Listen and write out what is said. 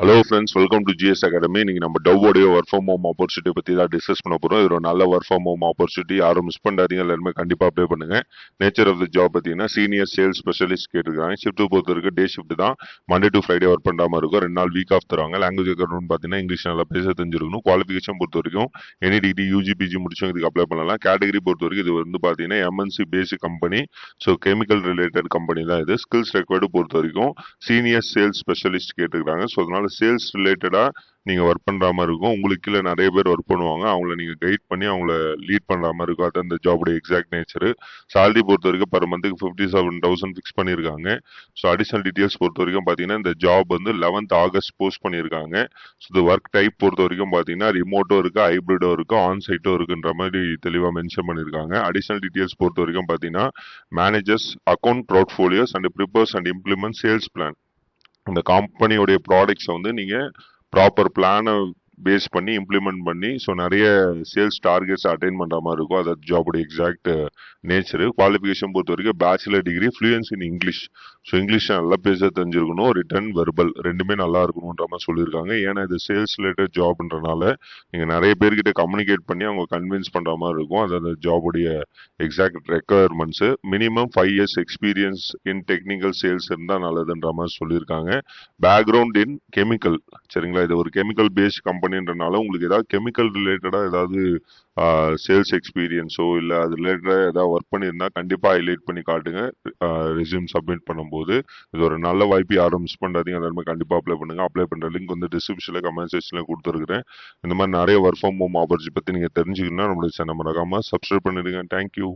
Hello friends welcome to GS academy நீங்கள் நம்ம டவ்வோடைய ஒர்க் ஃப்ரம் ஹோம் ஆப்பர்ச்சுனிட்டி பற்றி தான் டிஸ்கஸ் பண்ண போகிறோம் இது ஒரு நல்ல ஒர்க் ஃப்ரம் ஹோம் ஆப்பர்ச்சுனிட்டி யாரும் மிஸ் பண்ணாதீங்க. எல்லாருமே கண்டிப்பாக அப்ளை பண்ணுங்கள் நேச்சர் ஆஃப் த ஜாப் பார்த்தீங்கன்னா சீனியர் சேல்ஸ் ஸ்பெஷலிஸ்ட் கேட்டுருக்காங்க. ஷிஃப்ட் பொறுத்தவரைக்கும் டே ஷிஃப்ட் தான். மண்டே டு ஃப்ரைடே ஒர்க் பண்ணுற மாதிரி இருக்கும். ரெண்டு நாள் வீக் ஆஃப் தருவாங்க. லாங்குவேஜ் கரண்ட் பார்த்தீங்கன்னா இங்கிலீஷ் நல்லா பேச தெரிஞ்சிருக்கணும். குவாலிஃபிகேஷன் பொறுத்த வரைக்கும் எனி டிகிரி யூஜி பிஜி முடிச்சவங்க இதுக்கு அப்ளை பண்ணலாம். கேட்டகரி பொறுத்த வரைக்கும் இது வந்து பார்த்தீங்கன்னா MNC basic company so chemical related company தான் இது. ஸ்கில்ஸ் ரெக்வயர்டு பொறுத்த வரைக்கும் சீனியர் சேல்ஸ் ஸ்பெஷலிஸ்ட் கேட்டுருக்காங்க. ஸோ அதனால சேல்ஸ் ரிலேட்டடாக நீங்கள் ஒர்க் பண்ணுற மாதிரி இருக்கும். உங்களுக்கு கீழே நிறைய பேர் ஒர்க் பண்ணுவாங்க. அவங்கள நீங்கள் கைட் பண்ணி அவங்கள லீட் பண்ணுற மாதிரி இருக்கும். அது அந்த ஜாபுடைய எக்ஸாக்ட் நேச்சரு சேலரி பொறுத்த வரைக்கும் பர் மந்த்துக்கு ஃபிஃப்டி செவன் தௌசண்ட் ஃபிக்ஸ் பண்ணியிருக்காங்க. ஸோ அடிஷனல் டீட்டெயில்ஸ் பொறுத்த வரைக்கும் பார்த்தீங்கன்னா இந்த ஜாப் வந்து லெவன்த் ஆகஸ்ட் போஸ்ட் பண்ணியிருக்காங்க. ஸோ இந்த ஒர்க் டைப் பொறுத்த வரைக்கும் பார்த்தீங்கன்னா ரிமோட்டும் இருக்குது ஹைப்ரிடோ இருக்குது ஆன் இருக்குன்ற மாதிரி தெளிவாக மென்ஷன் பண்ணியிருக்காங்க. அடிஷனல் டீட்டெயில்ஸ் பொறுத்த வரைக்கும் பார்த்தீங்கன்னா managers account portfolios and prepares and implement sales plan அந்த கம்பெனியோடைய ப்ராடக்ட்ஸை வந்து நீங்கள் ப்ராப்பர் பிளானை பேஸ் பண்ணி இம்ப்ளிமெண்ட் பண்ணி ஸோ நிறைய சேல்ஸ் டார்கெட்ஸ் அட்டைன் பண்ணுற மாதிரி இருக்கும். அதாவது ஜாபுடைய எக்ஸாக்ட் நேச்சரு குவாலிஃபிகேஷன் பொறுத்த வரைக்கும் bachelor degree fluence in English so English நல்லா பேச தெரிஞ்சிருக்கணும். ரிட்டன் வெர்பல் ரெண்டுமே நல்லா இருக்கணுன்ற மாதிரி சொல்லியிருக்காங்க. ஏன்னா இது சேல்ஸ் ரிலேட்டட் ஜாப்ன்றனால நீங்கள் நிறைய பேர்கிட்ட கம்யூனிகேட் பண்ணி அவங்க கன்வின்ஸ் பண்ணுற மாதிரி இருக்கும். அது அந்த ஜாபுடைய exact requirements minimum five years experience in technical sales இருந்தால் நல்லதுன்ற மாதிரி சொல்லியிருக்காங்க. பேக்ரவுண்ட் இன் கெமிக்கல் சரிங்களா? இது ஒரு கெமிக்கல் பேஸ்ட் கம்பெனின்றனால உங்களுக்கு ஏதாவது கெமிக்கல் ரிலேட்டடாக ஏதாவது சேல்ஸ் எக்ஸ்பீரியன்ஸோ இல்லை அது ரிலேட்டடாக ஏதாவது ஒர்க் பண்ணியிருந்தால் கண்டிப்பாக ஹைலைட் பண்ணி காட்டுங்க. ரெஸ்யூம் சப்மிட் பண்ணும்போது. இது ஒரு நல்ல வாய்ப்பு. யாரும் மிஸ் பண்ணாதீங்க. எல்லாருமே கண்டிப்பாக அப்ளை பண்ணுங்கள் அப்ளை அப்ளை பண்ணுற லிங்க் வந்து டிஸ்கிரிப்ஷனில் கமெண்ட் செக்ஷனில் கொடுத்துருக்குறேன். இந்த மாதிரி நிறைய ஒர்க் ஃப்ரம் ஹோம் ஆப்பர்ச்சுனிட்டி பற்றி நீங்கள் தெரிஞ்சுக்கணும்னா நம்மளுடைய சேனல் மறக்காமல் சப்ஸ்கிரைப் பண்ணிடுங்க. தேங்க்யூ